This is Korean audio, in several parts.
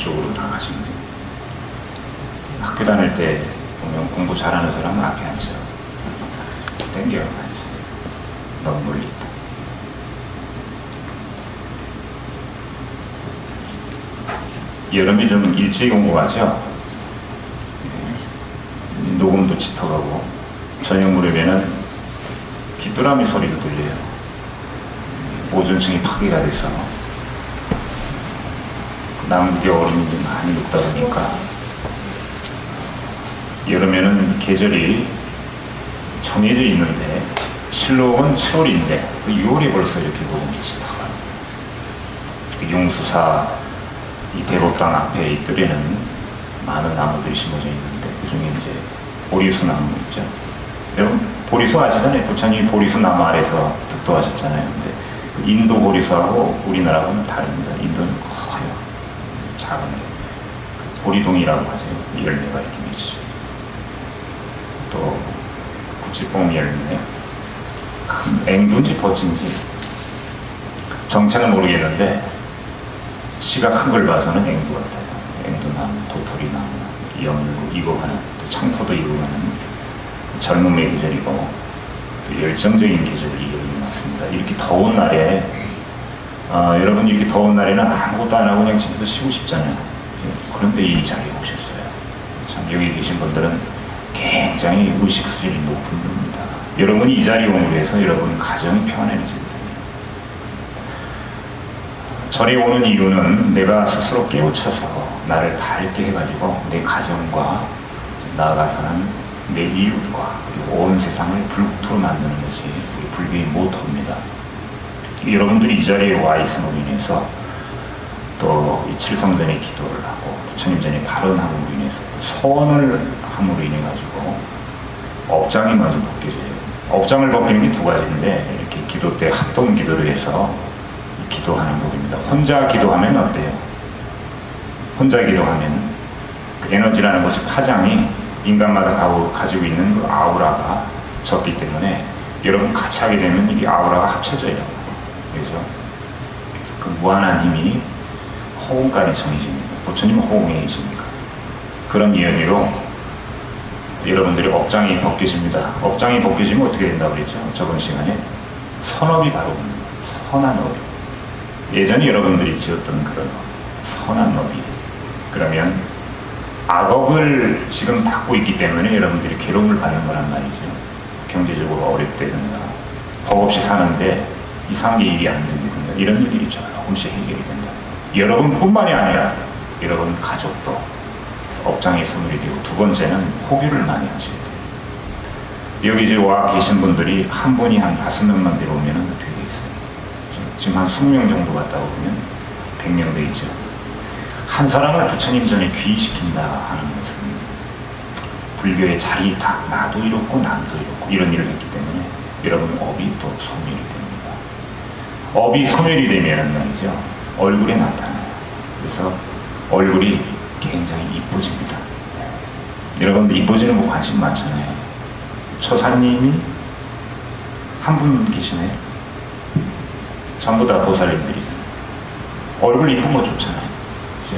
뒤쪽으로 나가시면 됩니다. 학교 다닐 때 보면 공부 잘하는 사람은 앞에 앉아. 땡겨요, 앉아. 너무 멀리 있다. 여름이 좀 일찍 온 것 같죠? 예. 녹음도 짙어가고 저녁 무렵에는 귀뚜라미 소리도 들려요. 오존층이 파괴가 돼서 나무기 얼음이 많이 녹다 보니까 여름에는 계절이 정해져 있는데 실록은 7월인데 6월에 벌써 이렇게 녹음이 짙어가요. 용수사 이 대법당 앞에 이 뜰에는 많은 나무들이 심어져 있는데 그 중에 이제 보리수 나무 있죠. 여러분 보리수 아시잖아요. 부처님이 보리수 나무 아래서 득도하셨잖아요. 근데 그 인도 보리수하고 우리나라하고는 다릅니다. 인도는. 작은데 그 보리동이라고 하죠. 열매가 이렇게 맺히죠. 또 구찌뽕 열매 큰 앵두인지 버친지 정체는 모르겠는데 씨가 큰 걸 봐서는 앵두 같아요. 앵두나무, 도토리나무, 연고 익어가는 또 창포도 익어가는 젊음의 계절이고 또 열정적인 계절이 이어맞습니다. 이렇게 더운 날에 어, 여러분 이렇게 더운 날에는 아무것도 안 하고 그냥 집에서 쉬고 싶잖아요. 그런데 이 자리에 오셨어요. 참 여기 계신 분들은 굉장히 의식 수준이 높은 분입니다. 여러분이 이 자리에 온 위해서 여러분 가정이 평안해집니다. 절에 오는 이유는 내가 스스로 깨우쳐서 나를 밝게 해가지고 내 가정과 나아가서는 내 이웃과 그리고 온 세상을 불국토로 만드는 것이 우리 불교의 모토입니다. 여러분들이 이 자리에 와 있음으로 인해서 또 이 칠성전에 기도를 하고 부처님 전에 발언함으로 인해서 또 소원을 함으로 인해 가지고 업장이 먼저 벗겨져요. 업장을 벗기는 게 두 가지인데 이렇게 기도 때 합동 기도를 해서 기도하는 법입니다. 혼자 기도하면 어때요? 혼자 기도하면 그 에너지라는 것이 파장이 인간마다 가지고 있는 그 아우라가 적기 때문에 여러분 같이 하게 되면 이 아우라가 합쳐져요. 그래서 그 무한한 힘이 호흡간에 정해집니다. 부처님은 호흡이십니까? 그런 이야기로 여러분들이 업장이 벗겨집니다. 업장이 벗겨지면 어떻게 된다고 그랬죠? 저번 시간에 선업이 바로 옵니다. 선한 업. 예전에 여러분들이 지었던 그런 선한 업이 그러면 악업을 지금 받고 있기 때문에 여러분들이 괴로움을 받는 거란 말이죠. 경제적으로 어렵다든가 법 없이 사는데 이상하게 일이 안 된다든가 이런 일들이 조금씩 해결이 된다. 여러분뿐만이 아니라 여러분 가족도 업장에 소멸이 되고 두 번째는 포기를 많이 하셔야 돼요. 여기 이제 와 계신 분들이 한 분이 한 다섯 명만 데려오면 어떻게 되겠어요? 지금 한 20명 정도 갔다 오면 100명 되겠죠. 한 사람을 부처님 전에 귀의시킨다 하는 것은 불교의 자리다. 나도 이렇고 남도 이렇고 이런 일을 했기 때문에 여러분 업이 또 소멸이. 업이 소멸이 되면 말이죠. 얼굴에 나타나요. 그래서 얼굴이 굉장히 이뻐집니다. 여러분들 이뻐지는 거 관심 많잖아요. 처사님이 한 분 계시네요. 전부 다 보살님들이잖아요. 얼굴 이쁜 거 좋잖아요. 그죠?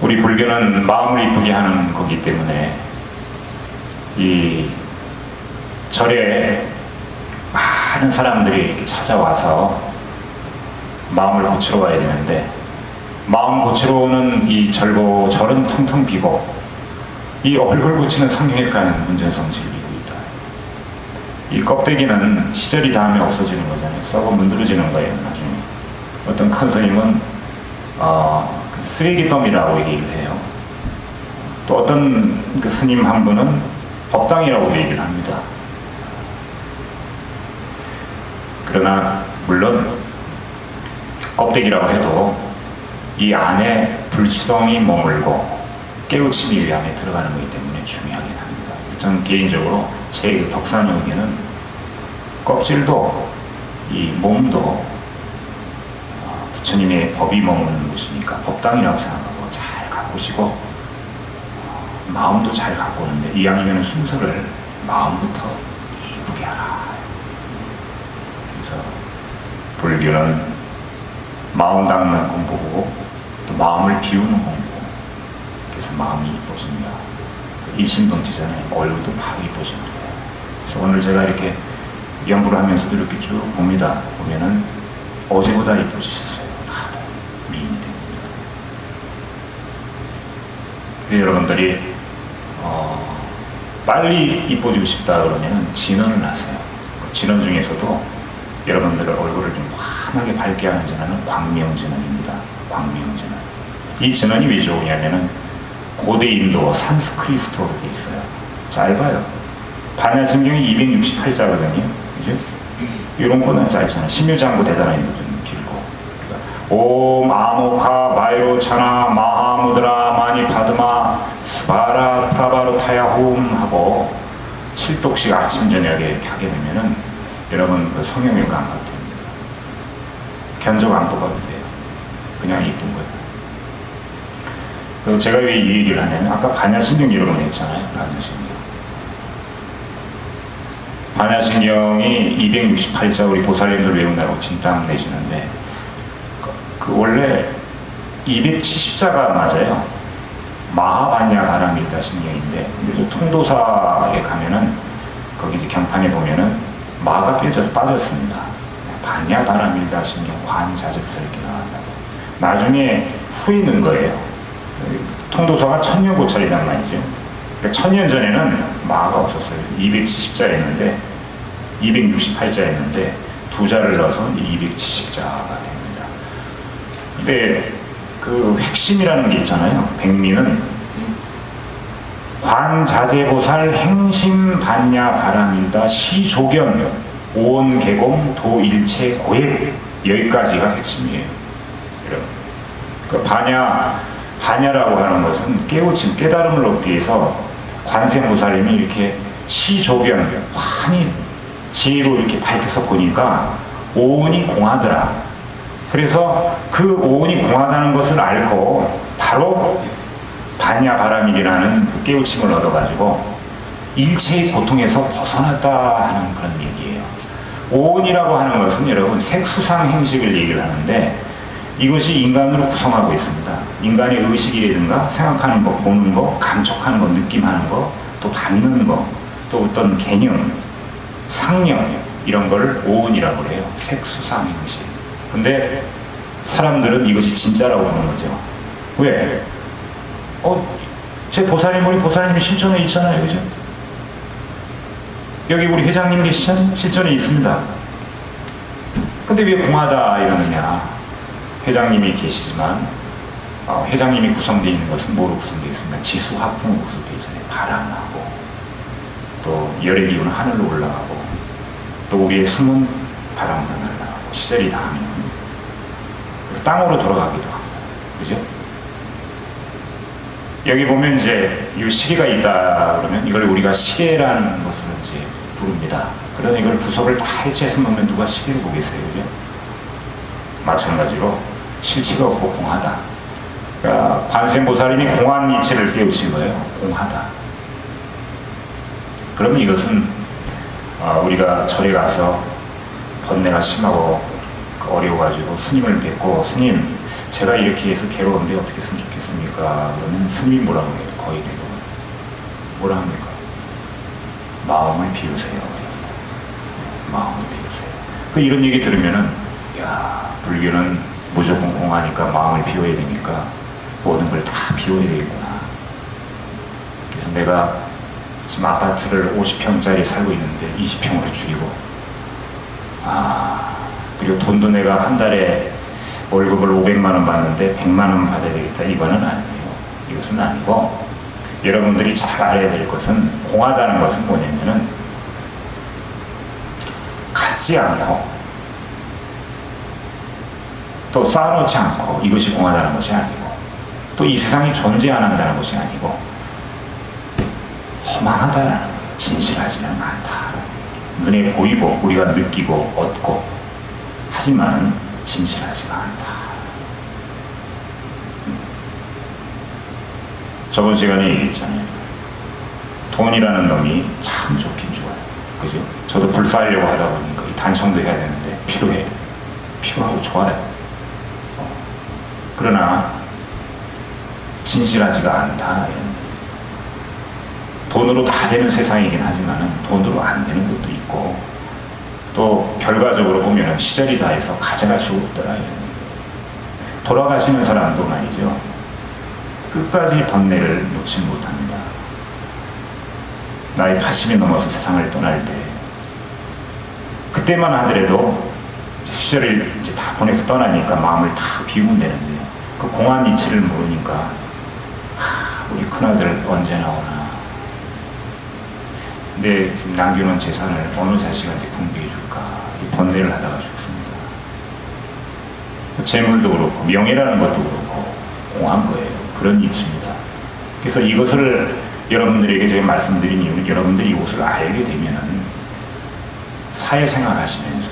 우리 불교는 마음을 이쁘게 하는 거기 때문에 이 절에 많은 사람들이 찾아와서 마음을 고치러 와야 되는데 마음 고치러 오는 이 절고 절은 텅텅 비고 이 얼굴 고치는 성형외과는 문전성 질이고 있다. 이 껍데기는 시절이 닿으면 없어지는 거잖아요. 썩어 문드러지는 거예요. 나중에 어떤 큰 스님은 어, 그 쓰레기더미라고 얘기를 해요. 또 어떤 그 스님 한 분은 법당이라고 얘기를 합니다. 그러나 물론 껍데기라고 해도 이 안에 불성이 머물고 깨우침이 이 안에 들어가는 거기 때문에 중요하긴 합니다. 저는 개인적으로 제 덕산 여기는 껍질도 이 몸도 어, 부처님의 법이 머무는 곳이니까 법당이라고 생각하고 잘 가꾸시고 어, 마음도 잘 가꾸는데 이왕이면 순서를 마음부터 이쁘게 하라. 불교는 마음 닦는 공부고 또 마음을 비우는 공부. 그래서 마음이 이뻐집니다. 그 일심동체잖아요. 얼굴도 바로 이뻐지는 거예요. 그래서 오늘 제가 이렇게 연구를 하면서도 이렇게 쭉 봅니다. 보면은 어제보다 이뻐지셨어요. 다들 미인이 됩니다. 그래서 여러분들이 어, 빨리 이뻐지고 싶다 그러면 진언을 하세요. 그 진언 중에서도 여러분들의 얼굴을 좀 환하게 밝게 하는 진언은 광명진언입니다. 광명진언. 이 진언이 왜 좋으냐면은 고대 인도 산스크리스토로 돼 있어요. 짧아요. 반야신경이 268자거든요. 그죠? 이런 거는 짧잖아. 신묘장구 대단한 인도 좀 길고. 그러니까 옴 아모카 마이로 차나 마하무드라 마니 파드마 스바라 프라바로 타야홈 하고 7독씩 아침 저녁에 이렇게 하게 되면은 여러분 그 성형외과 안 가도 됩니다. 견적 안 뽑아도 돼요. 그냥 이쁜 거예요. 그리고 제가 왜 이 얘기를 하냐면 아까 반야신경 이론을 했잖아요. 반야신경. 반야신경이 268자 우리 보살님들 외운다고 진땀 내시는데 그, 그 원래 270자가 맞아요. 마하반야 바람일다 신경인데 근데 저 통도사에 가면은 거기 이제 경판에 보면은 마가 빼져서 빠졌습니다. 반야 바람일다 신경 관자접설 이렇게 나간다고. 나중에 후이는 거예요. 통도사가 천년 고찰이란 말이죠. 그러니까 천년 전에는 마가 없었어요. 270자였는데 268자였는데 두 자를 넣어서 270자가 됩니다. 근데 그 핵심이라는 게 있잖아요. 백미는 관자재보살 행심 반야 바람이다 시조견 오온개공 도일체 고액 여기까지가 핵심이에요. 여러분. 그 반야 반야라고 하는 것은 깨우침 깨달음을 얻기 위해서 관세무살님이 이렇게 시조견 환히 지혜로 이렇게 밝혀서 보니까 오온이 공하더라. 그래서 그 오온이 공하다는 것을 알고 바로 반야 바람이라는 그 깨우침을 얻어가지고 일체의 고통에서 벗어났다 하는 그런 얘기예요. 오온이라고 하는 것은 여러분 색수상 행식을 얘기를 하는데 이것이 인간으로 구성하고 있습니다. 인간의 의식이라든가 생각하는 거, 보는 거, 감촉하는 거, 느낌하는 거, 또 받는 거, 또 어떤 개념, 상념 이런 걸 오운이라고 해요. 색수상 행식. 근데 사람들은 이것이 진짜라고 보는 거죠. 왜? 어, 제 보살님, 우리 보살님이 실존에 있잖아요. 그죠? 여기 우리 회장님 계시잖아요. 실존에 있습니다. 근데 왜 공하다 이러느냐? 회장님이 계시지만 어, 회장님이 구성되어 있는 것은 뭐로 구성되어 있습니까? 지수 화풍으로 구성되어 있잖아요. 바람하고 또 열의 기운은 하늘로 올라가고 또 우리의 숨은 바람으로 날아가고 시절이 닿으면 땅으로 돌아가기도 합니다. 그죠? 여기 보면 이제 이 시계가 있다 그러면 이걸 우리가 시계라는 것을 이제 부릅니다. 그러나 이걸 부속을 다 해체해서 놓으면 누가 시계를 보겠어요, 그죠? 마찬가지로 실체가 없고 공하다. 그러니까 관세음보살님이 공한 이체를 깨우친 거예요. 공하다. 그러면 이것은 어, 우리가 절에 가서 번뇌가 심하고 어려워가지고 스님을 뵙고 스님 제가 이렇게 해서 괴로운데 어떻게 했으면 좋겠습니까? 그러면 스님 뭐라고 해요? 거의 대부분 뭐라 합니까? 마음을 비우세요. 마음을 비우세요. 그 이런 얘기 들으면은 야 불교는 무조건 공하니까 마음을 비워야 되니까 모든 걸 다 비워야 되겠구나. 그래서 내가 지금 아파트를 50평짜리 살고 있는데 20평으로 줄이고 아 그리고 돈도 내가 한 달에 월급을 500만 원 받는데 100만 원 받아야 되겠다. 이거는 아니에요. 이것은 아니고 여러분들이 잘 알아야 될 것은 공하다는 것은 뭐냐면은 갖지 않고 또 쌓아놓지 않고 이것이 공하다는 것이 아니고 또 이 세상이 존재 안 한다는 것이 아니고 허망하다라는 거예요. 진실하지는 않다. 눈에 보이고 우리가 느끼고 얻고 하지만 진실하지가 않다. 저번 시간에 얘기했잖아요. 돈이라는 놈이 참 좋긴 좋아요. 그죠? 저도 불사하려고 하다 보니까 단청도 해야 되는데 필요해. 필요하고 좋아요. 그러나 진실하지가 않다. 돈으로 다 되는 세상이긴 하지만 돈으로 안 되는 것도 있고 또 결과적으로 보면 시절이 다해서 가져갈 수가 없더라. 돌아가시는 사람도 말이죠. 끝까지 번뇌를 놓지 못합니다. 나이 80이 넘어서 세상을 떠날 때 그때만 하더라도 시절을 이제 다 보내서 떠나니까 마음을 다 비우면 되는데 그 공안 이치를 모르니까 하, 우리 큰아들 언제 나오나 내 지금 남겨놓은 재산을 어느 자식한테 이 번뇌를 하다가 죽습니다. 재물도 그렇고 명예라는 것도 그렇고 공한 거예요. 그런 이치입니다. 그래서 이것을 여러분들에게 제가 말씀드린 이유는 여러분들이 이것을 알게 되면은 사회생활 하시면서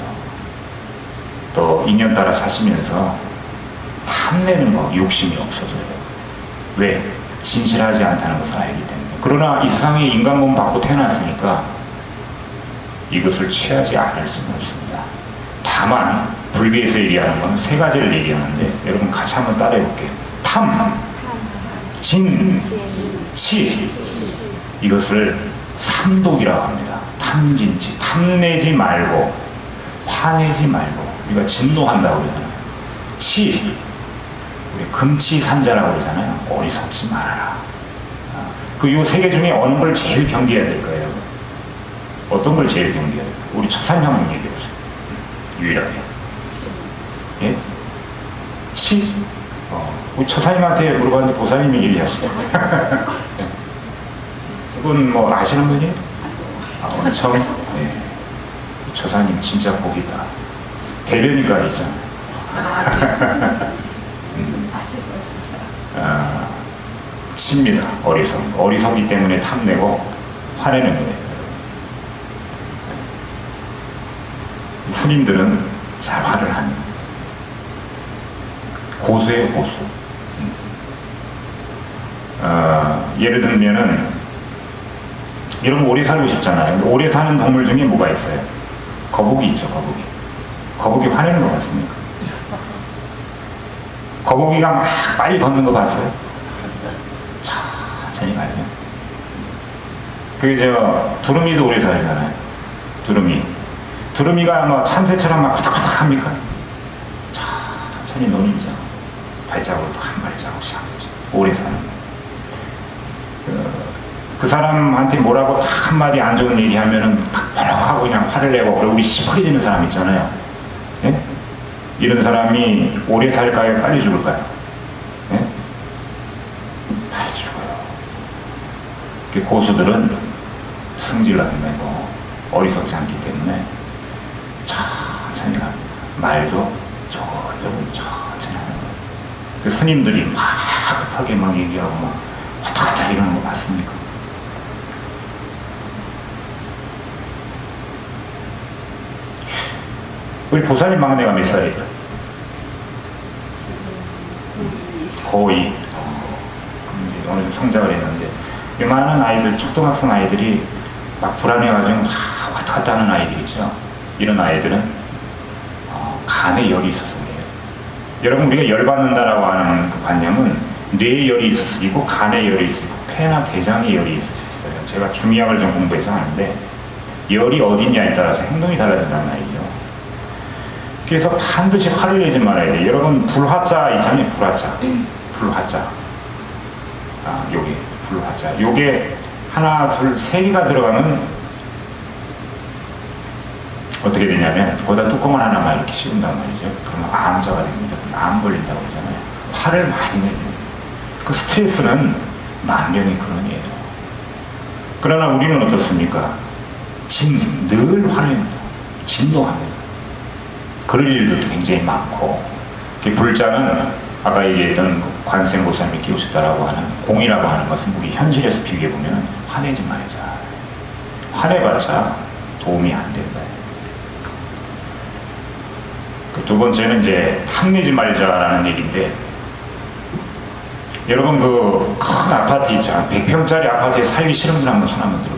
또 인연 따라 사시면서 탐내는 거 욕심이 없어져요. 왜? 진실하지 않다는 것을 알기 때문에. 그러나 이 세상에 인간 몸 받고 태어났으니까 이것을 취하지 않을 수는 없습니다. 다만 불교에서 얘기하는 건 세 가지를 얘기하는데 여러분 같이 한번 따라해 볼게요. 탐, 진, 치 이것을 삼독이라고 합니다. 탐진치 탐내지 말고 화내지 말고 우리가 진노한다고 그러잖아요. 치 우리 금치산자라고 그러잖아요. 어리석지 말아라. 그 요 세 개 중에 어느 걸 제일 경계해야 될까요? 어떤 걸 제일 경계해야 될까요? 우리 첫사님 얘기해 보세요. 유일하게. 예? 치? 어, 처사님한테 물어봤는데 보사님이 얘기하시죠. 두분 뭐 아시는 분이에요? 아, 오늘 처음? 네. 처사님 진짜 복이다. 대변이가 있잖아요. 아, 칩니다. 어리석. 어리석기 때문에 탐내고 화내는 거예요. 스님들은 잘 화를 하는 고수예요, 고수. 어, 예를 들면은 여러분 오래 살고 싶잖아요. 오래 사는 동물 중에 뭐가 있어요? 거북이 있죠, 거북이. 거북이 화내는 거 같습니까? 거북이가 막 빨리 걷는 거 봤어요? 천천히 가죠. 그저 두루미도 오래 살잖아요. 두루미. 두루미가 뭐 참새처럼 막 후닥후닥 합니까? 천천히 노니죠. 발자국도 한 발자국씩 하죠. 오래 사는 거. 그, 그 사람한테 뭐라고 딱 한마디 안 좋은 얘기 하면은 팍 하고 그냥 화를 내고 얼굴이 시퍼해지는 사람 있잖아요. 예? 이런 사람이 오래 살까요? 빨리 죽을까요? 예? 빨리 죽어요. 그 고수들은 승질 안 내고 어리석지 않기 때문에 갑니다. 말도 조금 천천히 하는 거예요. 그 스님들이 막 급하게 막 얘기하고 막 왔다 갔다 이러는 거 맞습니까? 우리 보살님 막내가 몇 살이죠? 고2. 그럼 이제 어느 정도 성장을 했는데, 많은 아이들, 초등학생 아이들이 막 불안해가지고 막 왔다 갔다 하는 아이들 있죠. 이런 아이들은 어, 간에 열이 있어서 그래요. 여러분, 우리가 열받는다라고 하는 그 관념은 뇌에 열이 수 있고, 간에 열이 있고, 폐나 대장에 열이 있을 수 있어요. 제가 중의학을 좀 공부해서 하는데, 열이 어디냐에 따라서 행동이 달라진단 말이죠. 그래서 반드시 화를 내지 말아야 돼요. 여러분 불화자 있잖아요. 불화자. 불화자. 아, 요게 불화자. 요게 하나, 둘, 세 개가 들어가면 어떻게 되냐면 거기다 뚜껑을 하나만 이렇게 씌운단 말이죠. 그러면 암자가 됩니다. 암 걸린다고 그러잖아요. 화를 많이 내요. 그 스트레스는 만병의 근원이에요. 그러나 우리는 어떻습니까? 진, 늘 화냅니다. 진노합니다. 그럴 일도 굉장히 많고 불자는 아까 얘기했던 그 관세음보살님이 끼우셨다라고 하는 공이라고 하는 것은 우리 현실에서 비교해 보면 화내지 말자 화내봤자 도움이 안 된다 그 두 번째는 이제 탐내지 말자라는 얘기인데 여러분 그 큰 아파트 있잖아 100평짜리 아파트에 살기 싫은 분 한번 손 한번 들어보세요